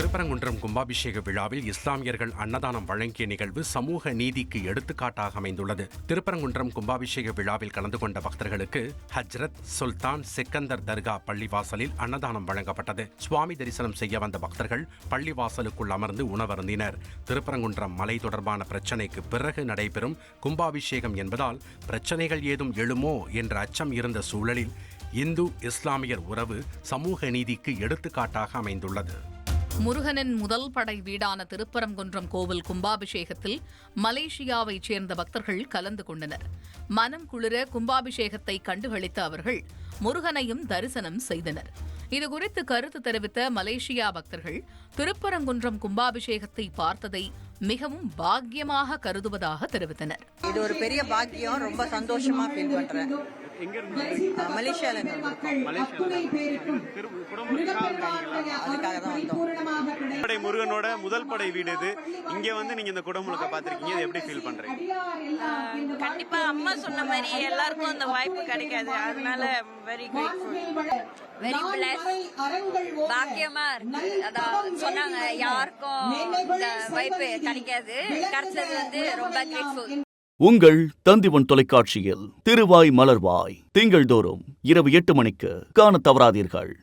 திருப்பரங்குன்றம் கும்பாபிஷேக விழாவில் இஸ்லாமியர்கள் அன்னதானம் வழங்கிய நிகழ்வு சமூக நீதிக்கு எடுத்துக்காட்டாக அமைந்துள்ளது. திருப்பரங்குன்றம் கும்பாபிஷேக விழாவில் கலந்து கொண்ட பக்தர்களுக்கு ஹஜ்ரத் சுல்தான் செக்கந்தர் தர்கா பள்ளிவாசலில் அன்னதானம் வழங்கப்பட்டது. சுவாமி தரிசனம் செய்ய வந்த பக்தர்கள் பள்ளிவாசலுக்குள் அமர்ந்து உணவருந்தினர். திருப்பரங்குன்றம் மலை தொடர்பான பிரச்சினைக்கு பிறகு நடைபெறும் கும்பாபிஷேகம் என்பதால் பிரச்சனைகள் ஏதும் எழுமோ என்ற அச்சம் இருந்த சூழலில் இந்து இஸ்லாமியர் உறவு சமூக நீதிக்கு எடுத்துக்காட்டாக அமைந்துள்ளது. முருகனின் முதல் படை வீடான திருப்பரங்குன்றம் கோவில் கும்பாபிஷேகத்தில் மலேசியாவைச் சேர்ந்த பக்தர்கள் கலந்து கொண்டனர். மனம் குளிர கும்பாபிஷேகத்தை கண்டுகளித்த அவர்கள் முருகனையும் தரிசனம் செய்தனர். இதுகுறித்து கருத்து தெரிவித்த மலேசியா பக்தர்கள் திருப்பரங்குன்றம் கும்பாபிஷேகத்தை பார்த்ததை மிகவும் பாக்கியமாக கருதுவதாக தெரிவித்தனர். இது ஒரு பெரிய பாக்கியம் ரொம்ப சந்தோஷமா ஃபீல் பண்றேன். மலேசியால. அதுக்காக தான் வந்தோம். முருகனோட முதல் படை வீடு இது. இங்க வந்து நீங்க இந்த குடமுழுக்க பாத்திருக்கீங்க இது எப்படி ஃபீல் பண்றீங்க? கண்டிப்பா அம்மா சொன்ன மாதிரி எல்லாருக்கும் அந்த வாய்ப்பு கிடைக்காது. அதனால வெரி வெரி பிளஸ் பாக்கியமா இருக்கு. அதான் சொன்னாங்க யாருக்கும் இந்த வாய்ப்பு கிடைக்காது. கிடைச்சது வந்து ரொம்ப கிரேட்ஃபுல் உங்கள் தந்திவன் தொலைக்காட்சியில் திருவாய் மலர்வாய் திங்கள்தோறும் இரவு எட்டு மணிக்கு காணத் தவறாதீர்கள்.